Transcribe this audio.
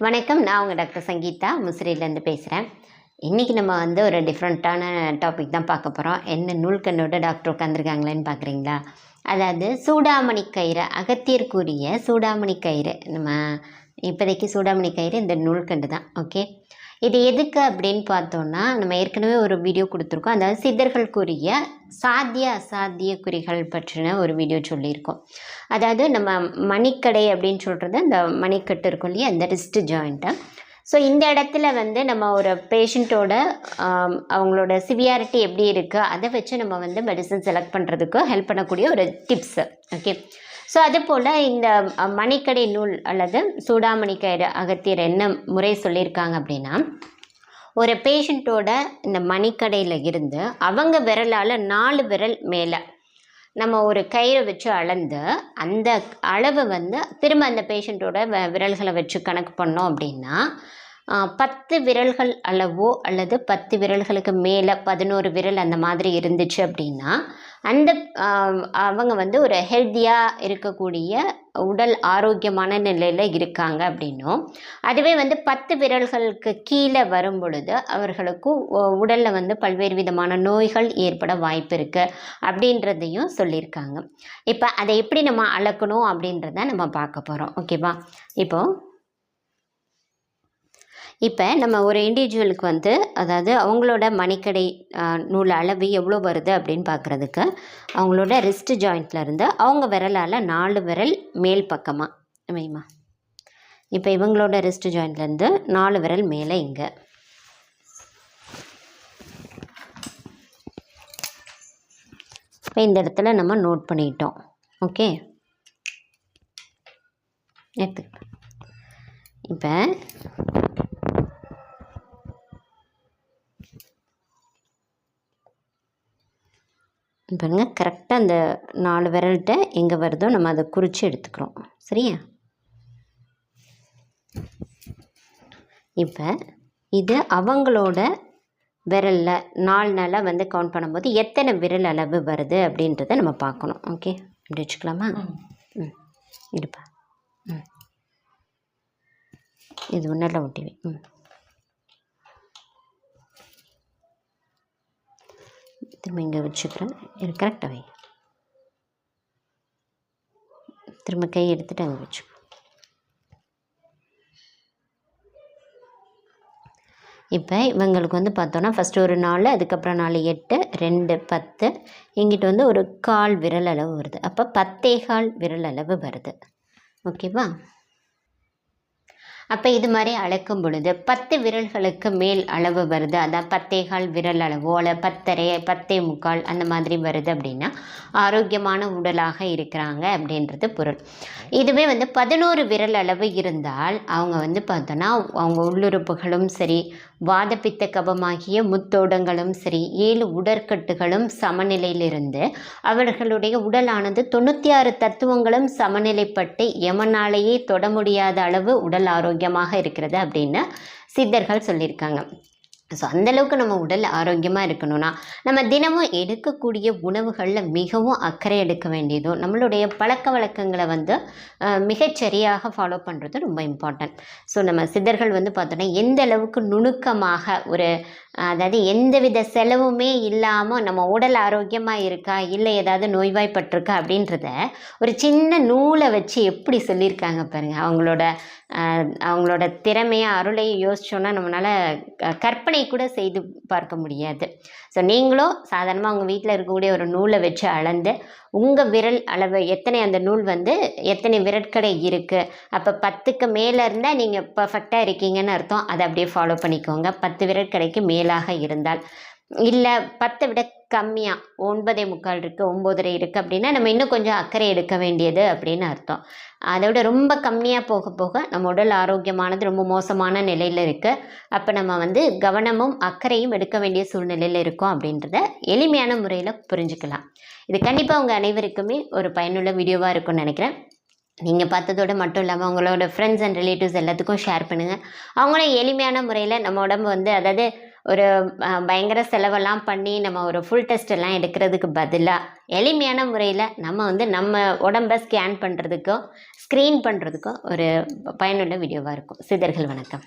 வணக்கம். நான் உங்கள் டாக்டர் சங்கீதா. முசிறியிலேருந்து பேசுகிறேன் இன்றைக்கி நம்ம வந்து ஒரு டிஃப்ரெண்ட்டான டாபிக் தான் பார்க்க போகிறோம் என்ன நூல்கண்ணோட டாக்டர் உட்காந்துருக்காங்களேன்னு பார்க்குறீங்களா? அதாவது சூடாமணி கயிறு அகத்தியர்க்குரிய சூடாமணி கயிறு. நம்ம இப்போதைக்கு சூடாமணி கயிறு இந்த நூல்கண்டு தான். ஓகே இது எதுக்கு அப்படின்னு பார்த்தோன்னா நம்ம ஏற்கனவே ஒரு வீடியோ கொடுத்துருக்கோம். அதாவது சித்தர்களுக்குரிய சாத்திய அசாத்திய குறிகள் பற்றின ஒரு வீடியோ சொல்லியிருக்கோம். அதாவது நம்ம மணிக்கடை அப்படின்னு சொல்கிறது அந்த மணிக்கட்டு இருக்கும் இல்லையா? அந்த ரிஸ்ட் ஜாயிண்ட்டை ஸோ இந்த இடத்துல வந்து நம்ம ஒரு பேஷண்ட்டோட அவங்களோட சிவியாரிட்டி எப்படி இருக்குது அதை வச்சு நம்ம வந்து மெடிசன் செலக்ட் பண்ணுறதுக்கு ஹெல்ப் பண்ணக்கூடிய ஒரு டிப்ஸு ஓகே ஸோ அது போல் இந்த மணிக்கடை நூல் அல்லது சூடாமணிக்கயிறு அகத்தியர் என்ன முறை சொல்லியிருக்காங்க அப்படின்னா ஒரு பேஷண்ட்டோட இந்த மணிக்கடையில் இருந்து அவங்க விரலால் நாலு விரல் மேலே நம்ம ஒரு கயிறை வச்சு அளந்து அந்த அளவு வந்து திரும்ப அந்த பேஷண்ட்டோட விரல்களை வச்சு கணக்கு பண்ணோம் அப்படின்னா பத்து விரல்கள் அளவோ அல்லது பத்து விரல்களுக்கு மேலே பதினோரு விரல் அந்த மாதிரி இருந்துச்சு அப்படின்னா அந்த அவங்க வந்து ஒரு ஹெல்த்தியாக இருக்கக்கூடிய உடல் ஆரோக்கியமான நிலையில் இருக்காங்க அப்படின்னும். அதுவே வந்து பத்து விரல்களுக்கு கீழே வரும் பொழுது அவர்களுக்கு உடலில் வந்து பல்வேறு விதமான நோய்கள் ஏற்பட வாய்ப்பு இருக்குது அப்படின்றதையும் சொல்லியிருக்காங்க. இப்போ அதை எப்படி நம்ம அளக்கணும் அப்படின்றத நம்ம பார்க்க போகிறோம் ஓகேவா? இப்போது இப்போ நம்ம ஒரு இண்டிவிஜுவலுக்கு வந்து அதாவது அவங்களோட மணிக்கடை நூல் அளவு எவ்வளோ வருது அப்படின்னு பார்க்குறதுக்கு அவங்களோட ரிஸ்ட் ஜாயிண்ட்லேருந்து அவங்க விரலால் நாலு விரல் மேல் பக்கமாக வைமா இப்போ இவங்களோட ரிஸ்ட் ஜாயிண்ட்லேருந்து நாலு விரல் மேலே இங்கே. இப்போ இந்த இடத்துல நம்ம நோட் பண்ணிட்டோம். ஓகே? எடுத்துக்கிட்டோம் இப்போ பாருங்க கரெக்டாக அந்த நாலு விரல்கிட்ட எங்கே வருதோ நம்ம அதை குறித்து எடுத்துக்கிறோம். சரியா? இப்போ இது அவங்களோட விரலில் நாலு நாளாக வந்து கவுண்ட் பண்ணும்போது எத்தனை விரல் அளவு வருது அப்படின்றத நம்ம பார்க்கணும். ஓகே இப்படி வச்சுக்கலாமா? ம். இருப்பா ம். இது ஒன்றில் ஒட்டிவி ம். திரும்ப இங்கே வச்சுக்கிறேன். இது கரெக்டாக வை. திரும்ப கை எடுத்துகிட்டு அங்கே வச்சு. இப்போ இவங்களுக்கு வந்து பார்த்தோன்னா ஃபஸ்ட்டு ஒரு நாலு அதுக்கப்புறம் நாலு எட்டு ரெண்டு பத்து. இங்கிட்ட வந்து ஒரு கால் விரல் அளவு வருது. அப்போ பத்தே கால் விரல் அளவு வருது. ஓகேவா அப்போ இது மாதிரி அளக்கும் பொழுது பத்து விரல்களுக்கு மேல் அளவு வருது. அதான் பத்தே கால் விரல் அளவோ அல்ல பத்தரை பத்தே முக்கால் அந்த மாதிரி வருது அப்படின்னா ஆரோக்கியமான உடலாக இருக்கிறாங்க அப்படின்றது பொருள். இதுவே வந்து பதினோரு விரல் அளவு இருந்தால் அவங்க வந்து பார்த்தோன்னா அவங்க உள்ளுறுப்புகளும் சரி வாதப்பித்த கபமாகிய முத்தோடங்களும் சரி ஏழு உடற்கட்டுகளும் சமநிலையிலிருந்து அவர்களுடைய உடலானது தொண்ணூற்றி ஆறு தத்துவங்களும் சமநிலைப்பட்டு எமனாலேயே தொட முடியாத அளவு உடல் ஆரோக்கியம் ஆரோக்கியமாக இருக்கிறது அப்படின்னு சித்தர்கள் சொல்லியிருக்காங்க. ஸோ அந்தளவுக்கு நம்ம உடல் ஆரோக்கியமாக இருக்கணும்னா நம்ம தினமும் எடுக்கக்கூடிய உணவுகளில் மிகவும் அக்கறை எடுக்க வேண்டியதும் நம்மளுடைய பழக்க வழக்கங்களை வந்து மிகச்சரியாக ஃபாலோ பண்ணுறது ரொம்ப இம்பார்ட்டன்ட் ஸோ நம்ம சித்தர்கள் வந்து பார்த்தோன்னா எந்த அளவுக்கு நுணுக்கமாக ஒரு அதாவது எந்தவித செலவுமே இல்லாமல் நம்ம உடல் ஆரோக்கியமாக இருக்கா இல்லை ஏதாவது நோய்வாய்ப்பட்டிருக்கா அப்படின்றத ஒரு சின்ன நூலை வச்சு எப்படி சொல்லியிருக்காங்க பாருங்கள் அவங்களோட அவங்களோட திறமையை அருளையும் யோசிச்சோன்னா நம்மளால் கற்பனை கூட செய்து பார்க்க முடியாது. ஸோ நீங்களும் சாதாரணமாக உங்கள் வீட்டில் இருக்கக்கூடிய ஒரு நூலை வச்சு அளந்து உங்கள் விரல் அளவு எத்தனை அந்த நூல் வந்து எத்தனை விரட்கடை இருக்குது அப்போ பத்துக்கு மேலே இருந்தால் நீங்கள் பர்ஃபெக்டாக இருக்கீங்கன்னு அர்த்தம். அதை அப்படியே ஃபாலோ பண்ணிக்கோங்க. பத்து விரட்கடைக்கு மேலாக இருந்தால். இல்லை பத்தை விட கம்மியாக ஒன்பதே முக்கால் இருக்குது ஒம்போதரை இருக்குது அப்படின்னா நம்ம இன்னும் கொஞ்சம் அக்கறை எடுக்க வேண்டியது அப்படின்னு அர்த்தம். அதை விட ரொம்ப கம்மியாக போக போக நம்ம உடல் ஆரோக்கியமானது ரொம்ப மோசமான நிலையில் இருக்குது அப்போ நம்ம வந்து கவனமும் அக்கறையும் எடுக்க வேண்டிய சூழ்நிலையில் இருக்கோம் அப்படின்றத எளிமையான முறையில் புரிஞ்சுக்கலாம். இது கண்டிப்பாக உங்கள் அனைவருக்குமே ஒரு பயனுள்ள வீடியோவாக இருக்கும்னு நினைக்கிறேன். நீங்கள் பார்த்ததோட மட்டும் இல்லாமல் உங்களோட ஃப்ரெண்ட்ஸ் அண்ட் ரிலேட்டிவ்ஸ் எல்லாத்துக்கும் ஷேர் பண்ணுங்கள் அவங்களும் எளிமையான முறையில் நம்ம உடம்பு வந்து அதாவது ஒரு பயங்கர செலவெல்லாம் பண்ணி நம்ம ஒரு ஃபுல் டெஸ்ட் எல்லாம் எடுக்கிறதுக்கு பதிலாக எளிமையான முறையில் நம்ம வந்து நம்ம உடம்ப ஸ்கேன் பண்ணுறதுக்கும் ஸ்க்ரீன் பண்ணுறதுக்கும் ஒரு பயனுள்ள வீடியோவாக இருக்கும். சிதர்கள் வணக்கம்.